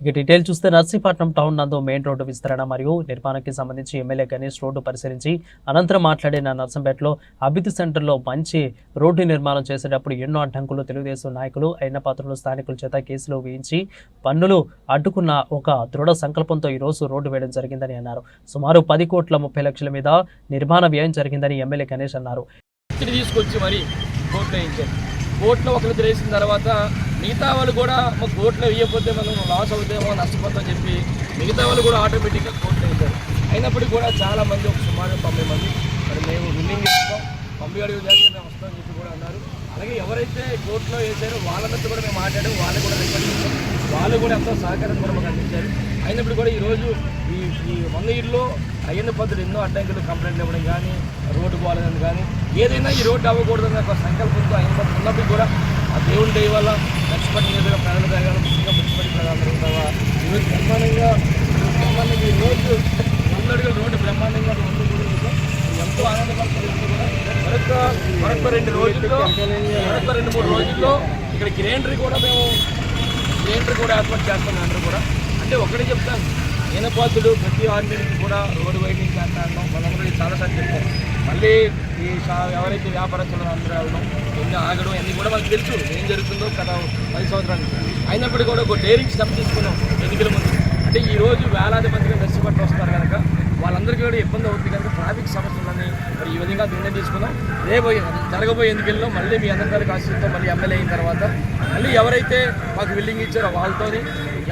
ఇక డీటెయిల్ చూస్తే నర్సీపట్నం టౌన్ నందు మెయిన్ రోడ్డు విస్తరణ మరియు నిర్మాణానికి సంబంధించి ఎమ్మెల్యే గణేష్ రోడ్డు పరిశీలించి అనంతరం మాట్లాడిన నర్సంపేటలో అభివృద్ధి సెంటర్లో మంచి రోడ్డు నిర్మాణం చేసేటప్పుడు ఎన్నో అడ్డంకులు తెలుగుదేశం నాయకులు అయిన పాత్రలు స్థానికుల చేత కేసులు వేయించి పన్నులు అడ్డుకున్న ఒక దృఢ సంకల్పంతో ఈరోజు రోడ్డు వేయడం జరిగిందని అన్నారు. సుమారు పది కోట్ల ముప్పై లక్షల మీద నిర్మాణ వ్యయం జరిగిందని ఎమ్మెల్యే గణేష్ అన్నారు. తీసుకొచ్చి మరి కోర్టు వేయించారు. కోర్టులో ఒకరు తెలిసిన తర్వాత మిగతా వాళ్ళు కూడా మాకు కోర్టులో వేయకపోతే మనం లాస్ అవుతామో నష్టపోతామని చెప్పి మిగతా వాళ్ళు కూడా ఆటోమేటిక్గా కోర్టులో వేశారు అయినప్పటికీ కూడా చాలా మంది ఒక సుమారు తొంభై మంది మరి మేము విన్నింగ్ ఇస్తాం పంపి అడుగు చేస్తే మేము వస్తాం చెప్పి కూడా అన్నారు. అలాగే ఎవరైతే కోర్టులో వేసారో వాళ్ళందరితో కూడా మేము మాట్లాడాం వాళ్ళు కూడా రిక్వెస్ట్ చేశాం వాళ్ళు కూడా ఎంతో సహకారం కూడా మాకు అందించారు. అయినప్పుడు కూడా ఈరోజు ఈ ఈ వంద ఇళ్ళు అయ్యన్న పద్ధతులు ఎన్నో అడ్డంకులు కంప్లైంట్లు ఇవ్వడం కానీ రోడ్డు పోవాలని కానీ ఏదైనా ఈ రోడ్డు అవ్వకూడదని ఒక సంకల్పంతో అయిన పద్ధతి ఉన్నప్పుడు కూడా ఆ దేవుని దయ వల్ల లక్ష్మణ్ నియోజక ప్రజల దగ్గర ముఖ్యంగా మున్సిపల్ ప్రజలందరూ కూడా ఈరోజు బ్రహ్మాండంగా బ్రహ్మాండంగా ఈ రోజు వంద రోడ్డు బ్రహ్మాండంగా కూడా ఎంతో ఆనందపడుతుంది కూడా. మరొక మరొక రెండు రోజుల్లో మరొక రెండు మూడు రోజుల్లో ఇక్కడ గ్రేండరీ కూడా మేము గ్రేండరీ కూడా ఏర్పాటు చేస్తాం అందరూ కూడా. అంటే ఒకటే చెప్తాను ఈనపాతుడు ప్రతి ఆర్మీ కూడా రోడ్డు వైడింగ్ చేస్తాను మనందరూ చాలాసార్లు చెప్తాం మళ్ళీ ఈ ఎవరైతే వ్యాపారస్తులు అందరూ ఎన్ని ఆగడం అన్ని కూడా మనకు తెలుసు. ఏం జరుగుతుందో కదా పది సంవత్సరాలు అయినప్పటికీ కూడా ఒక డైరింగ్ స్టెప్ తీసుకున్నాం ఎన్నికల ముందు. అంటే ఈ రోజు వేలాది మందిగా దర్శపట్టు వస్తారు కనుక వాళ్ళందరికీ కూడా ఇబ్బంది అవుతుంది కనుక ట్రాఫిక్ సమస్యలని మరి ఈ విధంగా నిర్ణయం తీసుకున్నాం. రేపు జరగబోయే ఎన్నికల్లో మళ్ళీ మీ అందరికీ ఆశీస్సుతో మళ్ళీ ఎమ్మెల్యే అయిన తర్వాత మళ్ళీ ఎవరైతే మాకు బిల్డింగ్ ఇచ్చారో వాళ్ళతోని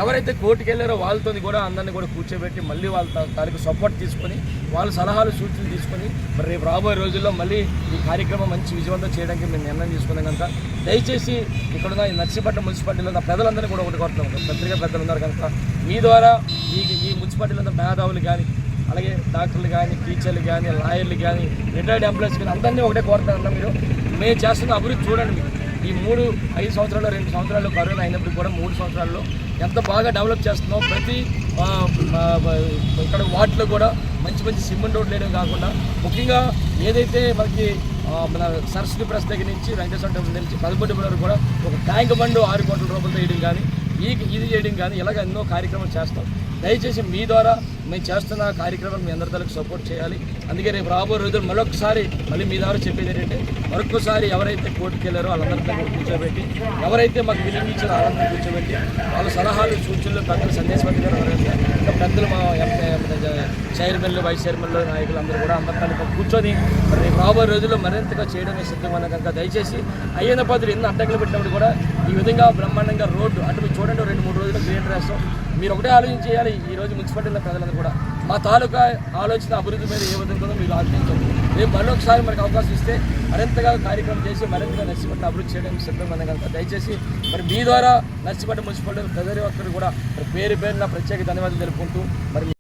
ఎవరైతే కోర్టుకు వెళ్ళారో వాళ్ళతోని కూడా అందరినీ కూడా కూర్చోబెట్టి మళ్ళీ వాళ్ళ దానికి తాలూకు సపోర్ట్ తీసుకొని వాళ్ళ సలహాలు సూచనలు తీసుకొని మరి రేపు రాబోయే రోజుల్లో మళ్ళీ ఈ కార్యక్రమం మంచి విజయవంతం చేయడానికి మేము నిర్ణయం తీసుకున్నాం కనుక దయచేసి ఇక్కడున్న ఈ నర్సీపట్నం మున్సిపాలిటీలో ఉన్న ప్రజలందరినీ కూడా ఒకటి కోరుతున్నాం. పత్రికా పెద్దలు ఉన్నారు కనుక మీ ద్వారా ఈ ఈ మున్సిపాలిటీలో ఉన్న మేధావులు కానీ అలాగే డాక్టర్లు కానీ టీచర్లు కానీ లాయర్లు కానీ రిటైర్డ్ ఎంప్లాయీస్ కానీ అందరినీ ఒకటే కోరుతానన్నా మీరు. మేము చేస్తున్న అభివృద్ధి చూడండి మీరు. ఈ మూడు ఐదు సంవత్సరాలు రెండు సంవత్సరాలు కరోనా అయినప్పుడు కూడా మూడు సంవత్సరాల్లో ఎంత బాగా డెవలప్ చేస్తున్నాం ప్రతి ఇక్కడ వార్డులో కూడా మంచి మంచి సిమెంట్ రోడ్లు వేయడం కాకుండా ముఖ్యంగా ఏదైతే మనకి మన సరస్వతి ప్రెస్ దగ్గర నుంచి వెంకటేశ్వర టెంపుల్ దగ్గర నుంచి పదకొండు వరకు కూడా ఒక ట్యాంక్ బండు ఆరు కోట్ల రూపాయలతో వేయడం కానీ ఈ ఇది చేయడం కానీ ఇలాగ ఎన్నో కార్యక్రమాలు చేస్తాం. దయచేసి మీ ద్వారా మేము చేస్తున్న కార్యక్రమం మీ అందరి సపోర్ట్ చేయాలి. అందుకే రేపు రాబోయే రోజులు మరొకసారి మళ్ళీ మీ ద్వారా చెప్పేది ఏంటంటే మరొకసారి ఎవరైతే కోర్టుకు వెళ్ళారో వాళ్ళందరితో కూడా కూర్చోబెట్టి ఎవరైతే మాకు బిల్లింగ్ ఆనందం వాళ్ళందరూ కూర్చోబెట్టి వాళ్ళ సలహాలు సూచనలు పెద్దలు సందేశపతి గారు ఎవరైతే పెద్దలు మా ఎంపీ చైర్మన్లు వైస్ చైర్మన్లు నాయకులందరూ కూడా అందరూ కలిపి కూర్చొని మరి రేపు రాబోయే రోజుల్లో మరింతగా చేయడమే సిద్ధమైన కనుక దయచేసి అయ్యన్న పదులు ఎన్ని అడ్డంకులు పెట్టినప్పుడు కూడా ఈ విధంగా బ్రహ్మాండంగా రోడ్డు అంటే మీరు చూడండి రెండు మూడు రోజులు గ్రీన్ చేస్తాం మీరు ఒకటే ఆలోచన చేయాలి ఈ రోజు మున్సిపాలిటీలో ప్రజలందరూ కూడా. మా తాలూకా ఆలోచన అభివృద్ధి మీద ఏ విధంగా మీరు ఆలోచించండి. రేపు మరొకసారి మనకు అవకాశం ఇస్తే మరింతగా కార్యక్రమం చేసి మరింతగా నర్సిపట్ల అభివృద్ధి చేయడానికి సిద్ధమైన కనుక దయచేసి మరి మీ ద్వారా నర్సిపట్ల మున్సిపాలిటీ ప్రజలు ఒక్కరు కూడా మరి పేరు పేరున ప్రత్యేక ధన్యవాదాలు తెలుపుకుంటూ మరి